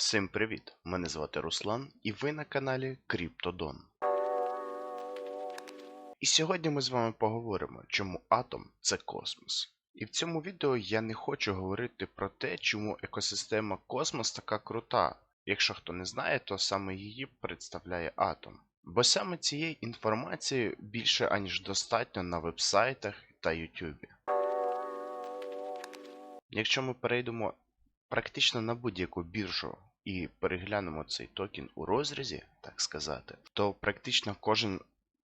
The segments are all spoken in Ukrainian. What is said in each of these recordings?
Всім привіт! Мене звати Руслан і ви на каналі Криптодон. І сьогодні ми з вами поговоримо, чому атом це космос. І в цьому відео я не хочу говорити про те, чому екосистема космос така крута. Якщо хто не знає, то саме її представляє атом. Бо саме цієї інформації більше аніж достатньо на вебсайтах та Ютубі. Якщо ми перейдемо практично на будь-яку біржу і переглянемо цей токен у розрізі, так сказати, то практично кожен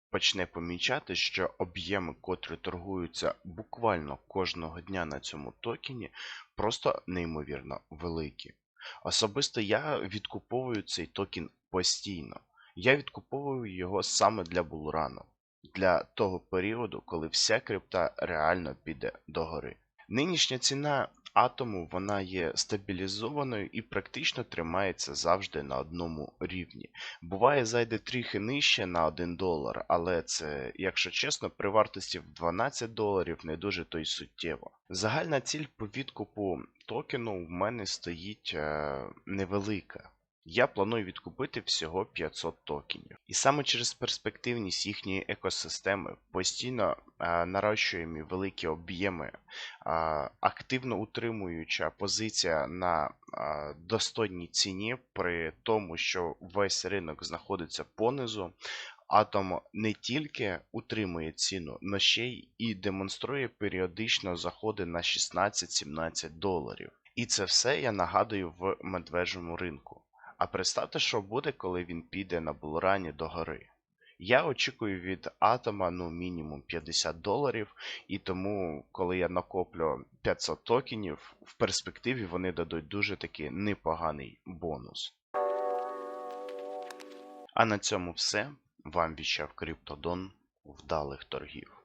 почне помічати, що об'єми, котрі торгуються буквально кожного дня на цьому токені, просто неймовірно великі. Особисто я відкуповую цей токен постійно. Я відкуповую його саме для булрану, для того періоду, коли вся крипта реально піде догори. Нинішня ціна атому вона є стабілізованою і практично тримається завжди на одному рівні. Буває, зайде трохи нижче на 1 долар, але це, якщо чесно, при вартості в 12 доларів не дуже то й суттєво. Загальна ціль по відкупу токену в мене стоїть е, невелика. Я планую відкупити всього 500 токенів. І саме через перспективність їхньої екосистеми, постійно е, нарощуємо великі об'єми, е, активно утримуюча позиція на е, достойній ціні, при тому, що весь ринок знаходиться понизу. Атом не тільки утримує ціну, но ще й і демонструє періодично заходи на 16-17 доларів. І це все я нагадую в медвежому ринку. А представте, що буде, коли він піде на булрані до гори. Я очікую від атома ну мінімум 50 доларів, і тому, коли я накоплю 500 токенів, в перспективі вони дадуть дуже таки непоганий бонус. А на цьому все. Вам віщав Криптодон. Вдалих торгів.